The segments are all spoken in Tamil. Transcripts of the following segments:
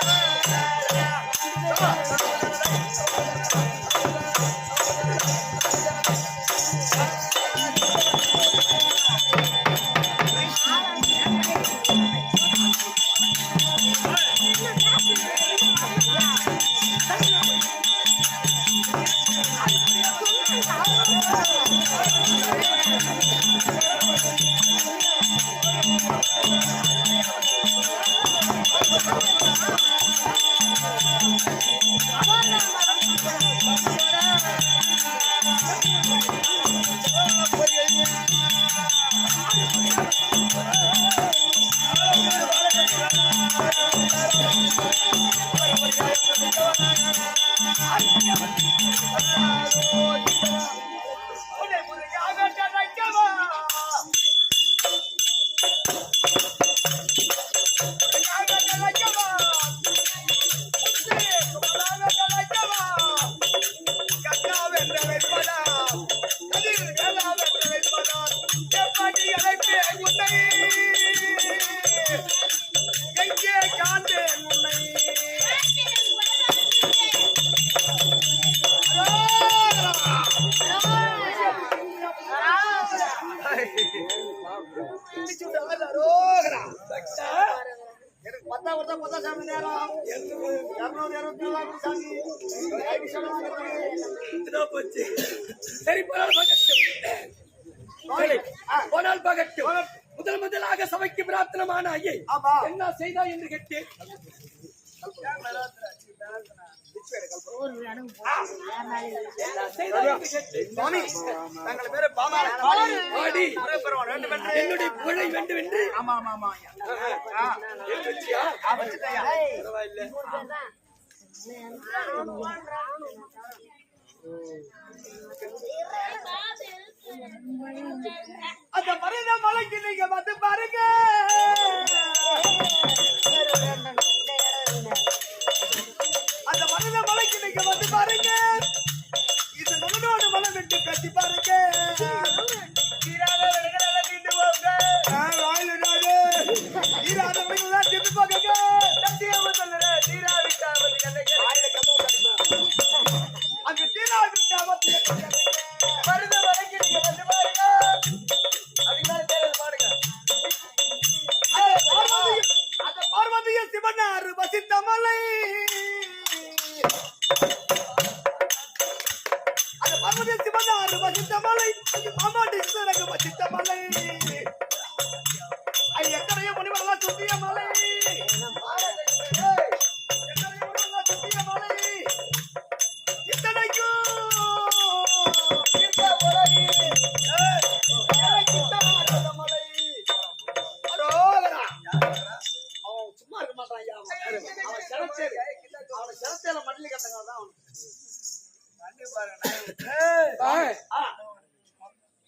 Come on. பத்தா வருதா பத்தா சாமி நேரம். இருநூறு இருபத்தி நாலு சாமி. இதோ போச்சு. சரி போனால் பகட்டும். போனால் பகட்டும். முதல் முதலாக சபைக்கு பிரார்த்தனமான ஐயை. என்ன செய்தா என்று கேட்டேன். என்னுடைய புகழை வேண்டும் என்று ஆமா ஆமா அந்த மருத மலை அது எத்தனையோ முனிவரெல்லாம் சுத்திய மலை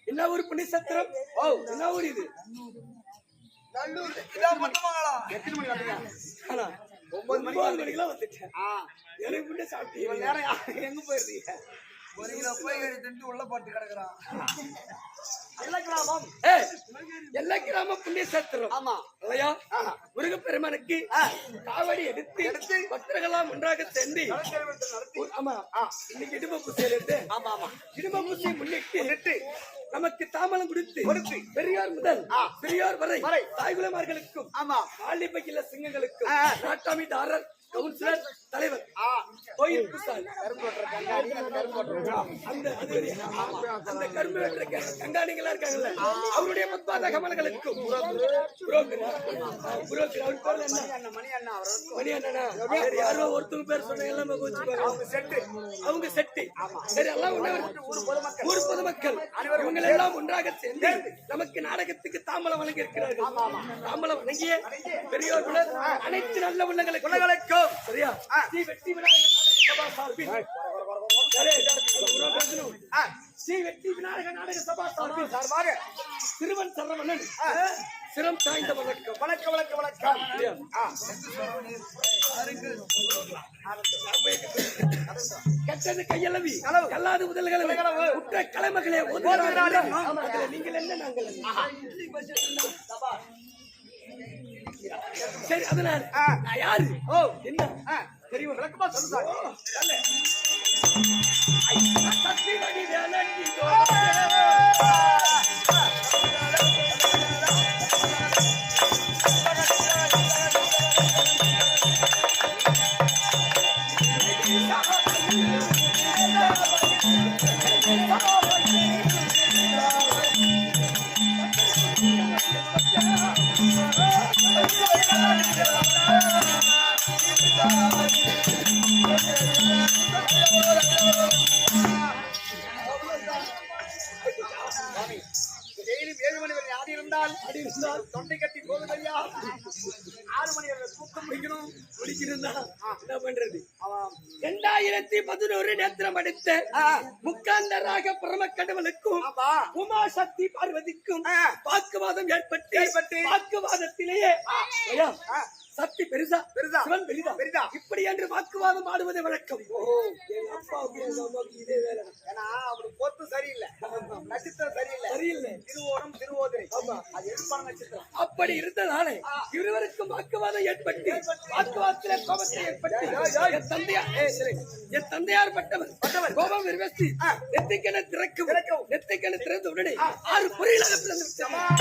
என்ன ஊர் புண்ணியசத்திரம் ஓ என்ன ஊர் இது? நல்லூர். இதான் மட்டமங்கலம் எத்தனை மணி ஆனா, ஒன்பது மணிக்கெல்லாம் வந்துட்டேன். எனக்கு முன்னே சாப்பிட்டீங்க நேரம் எங்க போயிருந்தீங்க? ஒரு கிலோ திண்டு உள்ள போட்டு கிடக்குறான். எல்லா கிராம புண்ணிய சத்திரம். ஆமா. இல்லையா? முருகப்பெருமானுக்கு காவடி எடுத்து எடுத்து பக்தர்களெல்லாம் ஒன்றாக சேர்ந்து ஆமா. இன்னைக்கு இடும்ப பூசையில இருந்து ஆமா ஆமா. இடும்ப பூசையை முன்னிட்டு நமக்கு தாமலம் கொடுத்து கொடுத்து பெரியார் முதல். பெரியார் வரை வரை. தாய்குலமார்களுக்கும் ஆமா. ஆலிபகில சிங்கங்களுக்கும் ஆ. நாட்டாமிதாரர் கவுன்சிலர் தலைவர் கோயில் அந்த கரும்பு வெட்டுற கங்காணிகளா இருக்காங்கல்ல அவருடைய முத்தாத கமல்களுக்கும். யாரோ ஒருத்தவங்க பேர் சொன்ன எல்லாமே அவங்க செட்டு. அவங்க செட்டு. சரி எல்லாம் ஊர் பொதுமக்கள். இவங்க எல்லாம் ஒன்றாக சேர்ந்து நமக்கு நாடகத்துக்கு தாம்பலம் வழங்கி இருக்கிறார்கள் தாம்பலம் வழங்கிய பெரியோர்கள் அனைத்து நல்ல உள்ளங்களுக்கு உள்ளங்களுக்கும். சரியா? வெற்றி விநாயகர் சபா சார்பில். ஸ்ரீ வெற்றி விநாயகர் நாடக சபா சார்பில் சார்பாக சிறுவன் சரவணன் சிரம் சாய்ந்த வணக்கம் வணக்கம் சரியா? ஆ. கெட்டது கையளவி களவு. கல்லாது முதல்கள் களவு. குற்ற கலைமகளே நீங்கள் என்ன நாங்கள்? சரி அதனால யாரு ஓ என்ன. தெரியும் விளக்கமா சொல்லுங்க. சக்தி வடி வேலங்கி டெய்லியும் என்ன பண்றது? இரண்டாயிரத்தி பதினோரு நேத்திரம் அடுத்த முக்காந்தராக பிரம கடவுளுக்கும் உமா சக்தி பார்வதிக்கும் வாக்குவாதம் ஏற்பட்டு வாக்குவாதத்திலேயே சக்தி பெருசா பெரிதா? சிவன் பெரிதா. பெரிதா? இப்படி என்று வாக்குவாதம் ஆடுவது வழக்கம். எங்க அப்பாவுக்கு எங்க அம்மாவுக்கு இதே வேலை. ஏன்னா அவனுக்கு பொத்து சரியில்லை. நட்சத்திரம் சரியில்லை. சரியில்லை. திருவோணம் திருவோதிரை. ஆமா. அது எதிர்ப்பான நட்சத்திரம். அப்படி இருந்ததாலே இருவருக்கும் வாக்குவாதம் ஏற்பட்டு வாக்குவாதத்திலே கோபத்தை ஏற்பட்டு என் சரி. என் தந்தையார் பட்டவர் பட்டவர். கோபம் விரிவசி நெத்திக்கென திறக்கும். நெத்திக்கென திறந்த உடனே ஆறு பொறியிலாக பிறந்து விட்டது.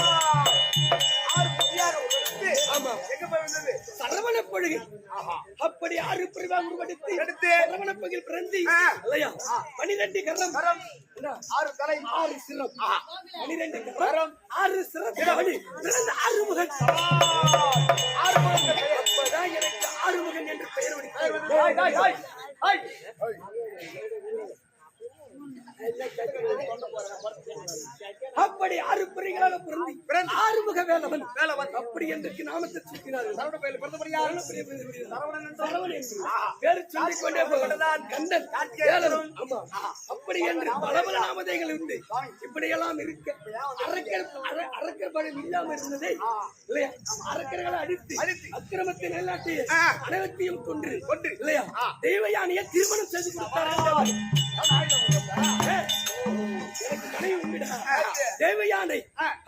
ஆறு புதியாக ஒரு எடுத்து ஆமா. எங்க போய் வந்தது? சரவண பொழுகை ஆஹா. அப்படி ஆறு பிரிவாக உருவெடுத்து எடுத்து. சரவண பகில் பிறந்து. இல்லையா பனிரெண்டு கரம்? ஆறு தலை. ஆறு சிரம். பனிரெண்டு கரம். ஆறு சிரம். பிறந்த ஆறு முகங்கள் பெயர். அப்பதான் எனக்கு ஆறுமுகன் என்று பெயர் ஹாய், அப்படி ஆறு பிரிகளாக பிறந்தி. ஆறுமுக வேலவன். வேலவன். அப்படி என்று நாமத்தை சூட்டினார்கள் சரவண பயில பிறந்தபடியால் சரவணன் என்று. சரவணன் என்று. பேரு சொல்லிக் கொண்டே போகலாம். கண்ணன் வேலவன். ஆமா. அப்படி என்று பல பல நாமதைகள் உண்டு. இப்படியெல்லாம் இருக்க அரக்கர் அர- அரக்கர் படம் இல்லாம இருந்ததே. இல்லையா? அரக்கர்களை அடித்து. அக்கிரமத்தை நிலைநாட்டி ஆ. அனைவத்தையும் கொன்று. கொன்று. இல்லையா? தெய்வ யானையை திருமணம் செய்து கொடுத்தார்கள் எனக்கு உண்டுடா தேவயானை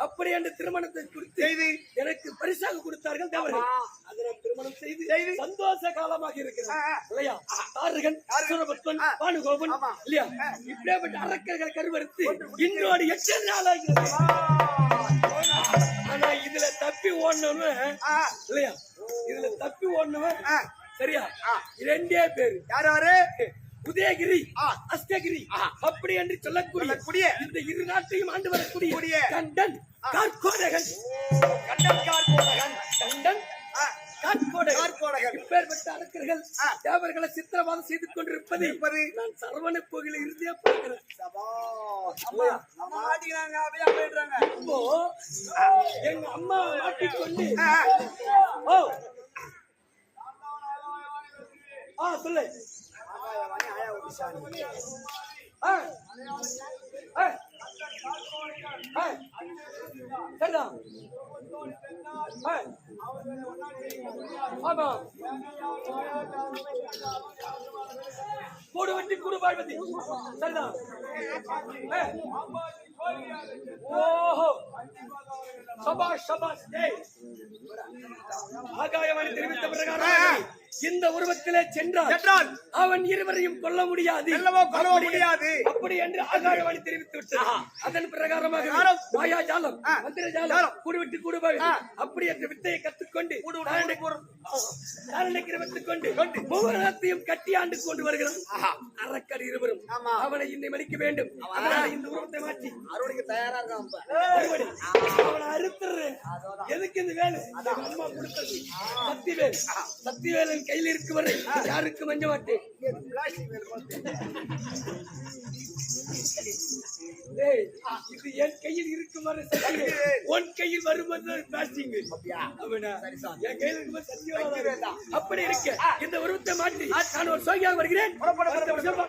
அப்படி என்று திருமணத்தை குறித்து செய்து. எனக்கு பரிசாக கொடுத்தார்கள் தேவர்கள். அதை நான் திருமணம் செய்து செய்து. சந்தோஷ காலமாக இருக்கிறது. இல்லையா? தாரகன் சூரபத்மன் பானுகோபன் இல்லையா? இப்படியாப்பட்ட அரக்கர்கள் கருவறுத்து இன்றோடு எட்டு நாள் ஆகிறது ஆனா இதுல தப்பி ஓடனவன் ஆ, இல்லையா? இதுல தப்பி ஆ. சரியா? ரெண்டே பேரு. யார் யாரு உதயகிரி. அஸ்தகிரி அப்படி என்று சொல்லக்கூடிய இந்த இரு நாட்டையும் ஆண்டு வரக்கூடிய கூடிய. கண்டன் கார்கோடகன் கண்டன் கார்கோடகன் ஆ. தேவர்களை சித்திரவாதம் செய்து கொண்டிருப்பது. நான் சரவண கோயில இருந்தே பார்க்கிறேன் எங்க அம்மா மாட்டிக்கொண்டு. ஓ ஆ சொல்லு ஆகாயவாணி, ஆயாவதி ஆ. ஆ. ஆ. சரிதான் ஆ. ஆமா கூடு வெட்டி கூடு வாழ்வதி சரிதான் ஆ. ஓஹோ சபாஷ் சபாஷ் ஏய் ஆகாயவாணி தெரிவித்த பிரகாரம் இந்த உருவத்திலே சென்றால் சென்றால் அவன் இருவரையும் கொல்ல முடியாது. அப்படி- முடியாது. அப்படி என்று ஆகாயவாணி தெரிவித்து விட்டது அதன் பிரகாரமாக பிரகாரம். மாயா ஜாலம். மந்திர ஜாலம். கூடுவிட்டு கூடுபாய் ஆ. அப்படி என்ற வித்தையை கிரமத்துக் கொண்டு. மூவரத்தையும் கட்டி ஆண்டு கொண்டு வருகிறான். அரக்கர் இருவரும். அவனை இன்னை மடிக்க வேண்டும். இந்த உருவத்தை மாற்றி. அறுவடைக்கு தயாரா இருக்கான் அவனை அறுத்துறேன் எதுக்கு இந்த வேலை? அம்மா கொடுத்தது. சக்திவேல். சக்திவேலன் கையில் இருக்கு வரை யாருக்கும் மஞ்ச மாட்டேன் இது என் கையில் இருக்கும் வரை உன் கையில் வரும்போது பிளாஸ்டிக் என் கையில் இருக்கும்போது அப்படி இருக்க. இந்த உருவத்தை மாற்றி. நான் ஒரு சோகியாக வருகிறேன்.